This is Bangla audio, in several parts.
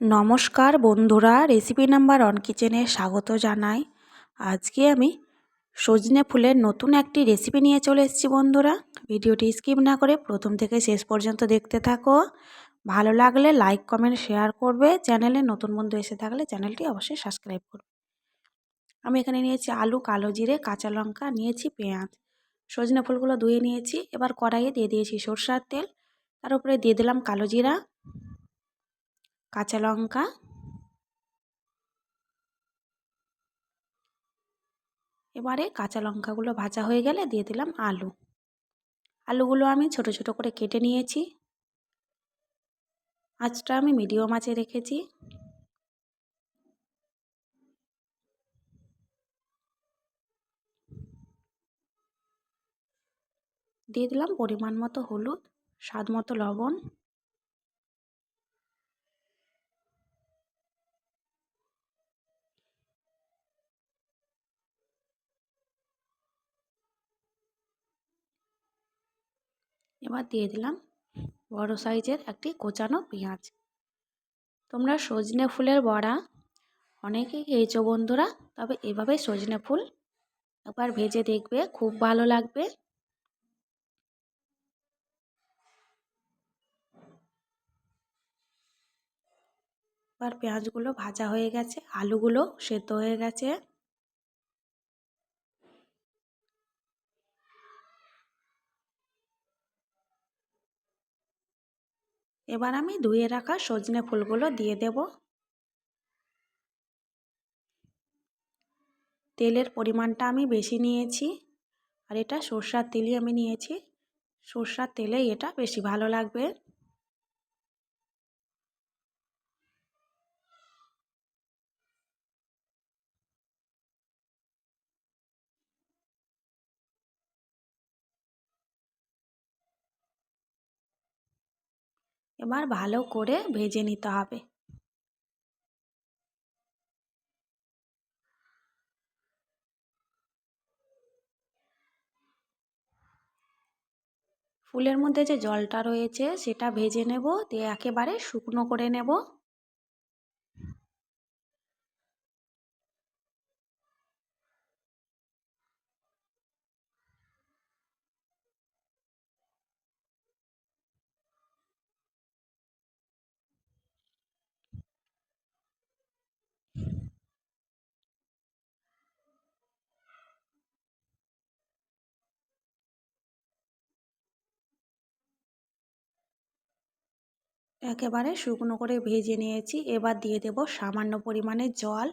নমস্কার বন্ধুরা রেসিপি নাম্বার অন কিচেনে স্বাগত জানাই। আজকে আমি সজনে ফুলের নতুন একটি রেসিপি নিয়ে চলে এসেছি বন্ধুরা। ভিডিওটি স্কিপ না করে প্রথম থেকে শেষ পর্যন্ত দেখতে থাকো। ভালো লাগলে লাইক কমেন্ট শেয়ার করবে। চ্যানেলে নতুন বন্ধু এসে থাকলে চ্যানেলটি অবশ্যই সাবস্ক্রাইব করবে। আমি এখানে নিয়েছি আলু, কালো জিরে, কাঁচা লঙ্কা, নিয়েছি পেঁয়াজ। সজনে ফুলগুলো ধুয়ে নিয়েছি। এবার কড়াইয়ে দিয়ে দিয়েছি সরষার তেল। তার উপরে দিয়ে দিলাম কালো জিরা। কাঁচা লঙ্কা, এবারে কাঁচা লঙ্কাগুলো ভাজা হয়ে গেলে দিয়ে দিলাম আলু। আলুগুলো আমি ছোট ছোট করে কেটে নিয়েছি। আঁচটা আমি মিডিয়াম আঁচে রেখেছি। দিয়ে দিলাম পরিমাণ মতো হলুদ, স্বাদ মতো লবণ। এবার দিয়ে দিলাম বড় সাইজের একটি কোচানো পেঁয়াজ। তোমরা সজনে ফুলের বড়া অনেকেই খেয়েছো বন্ধুরা, তবে এভাবে সজনে ফুল একবার ভেজে দেখবে, খুব ভালো লাগবে। এবার পেঁয়াজগুলো ভাজা হয়ে গেছে, আলুগুলো সেদ্ধ হয়ে গেছে। এবার আমি ধুয়ে রাখা সজনে ফুলগুলো দিয়ে দেব। তেলের পরিমাণটা আমি বেশি নিয়েছি আর এটা সর্ষার তেলই আমি নিয়েছি। সর্ষার তেলে এটা বেশি ভালো লাগবে। এবার ভালো করে ভেজে নিতে হবে। ফুলের মধ্যে যে জলটা রয়েছে সেটা ভেজে নেব, দিয়ে একেবারে শুকনো করে নেব। একেবারে শুকনো করে ভেজে নিয়েছি। এবার দিয়ে দেব সামান্য পরিমাণে জল।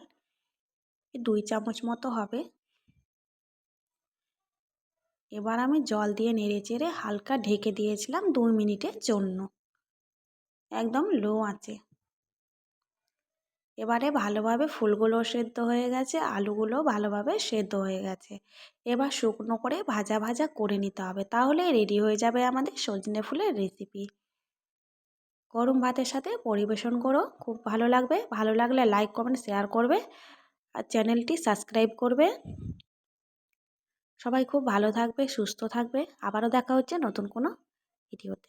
দুই চামচ মতো হবে। এবার আমি জল দিয়ে নেড়ে চেড়ে হালকা ঢেকে দিয়েছিলাম দুই মিনিটের জন্য। একদম লো আছে এবারে ভালোভাবে ফুলগুলো সেদ্ধ হয়ে গেছে, আলুগুলো ভালোভাবে সেদ্ধ হয়ে গেছে। এবার শুকনো করে ভাজা ভাজা করে নিতে হবে, তাহলে রেডি হয়ে যাবে আমাদের সজনে ফুলের রেসিপি গরম ভাতের সাথে পরিবেশন করো। খুব ভালো লাগবে। ভালো লাগলে লাইক কমেন্ট শেয়ার করবে। আর চ্যানেলটি সাবস্ক্রাইব করবে। সবাই খুব ভালো থাকবে, সুস্থ থাকবে। আবারও দেখা হচ্ছে নতুন কোনো ভিডিওতে